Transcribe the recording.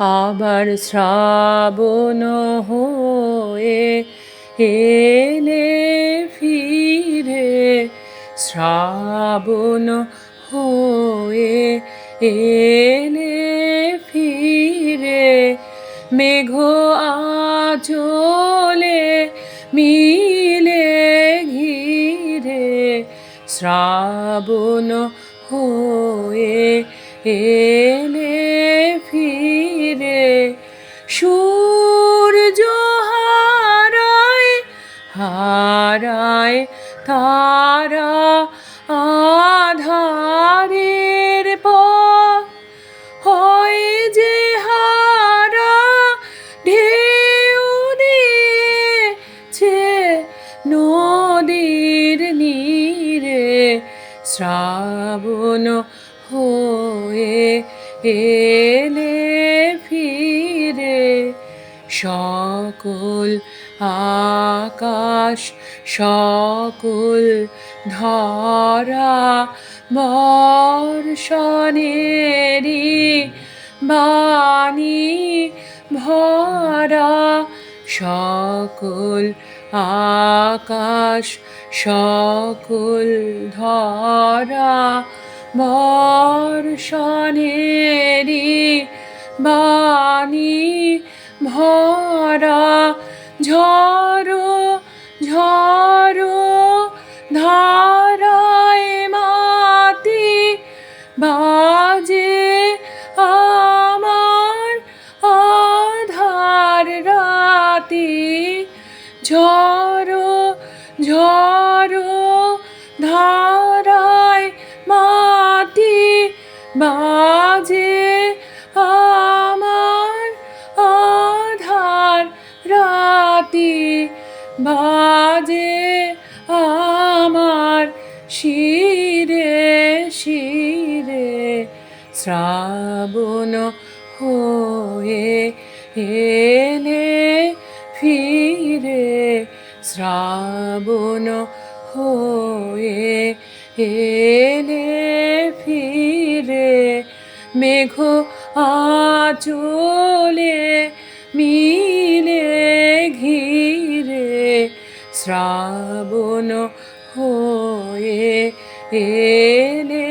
আবার শ্রাবণ হয়ে এলে ফিরে শ্রাবণ হয়ে এলে ফিরে মেঘ আচলে মিলে ঘিরে শ্রাবণ হয়ে ফিরে সূর্য হারায় হারায় তারা আধারের পথ। হয় যে হারা ঢেউ দিয়েছে নদীর নীরে, শ্রাবণ হয়ে এলে সকল আকাশ সকল ধরা বর্ষণেরই বাণী ভরা। সকল আকাশ সকল ধরা বর্ষণেরই বাণী ভরা ঝড়ো ঝড়ো ধারায় মাতি বাজে আমার আধার রাতি। ঝড়ো ঝড়ো ধারায় মাটি বাজে বাজে আমার শিরে শিরে শ্রাবণ হয়ে এলে ফিরে শ্রাবণ হয়ে এলে ফিরে মেঘ আচলে মিলে শ্রাবণ হয়ে এলে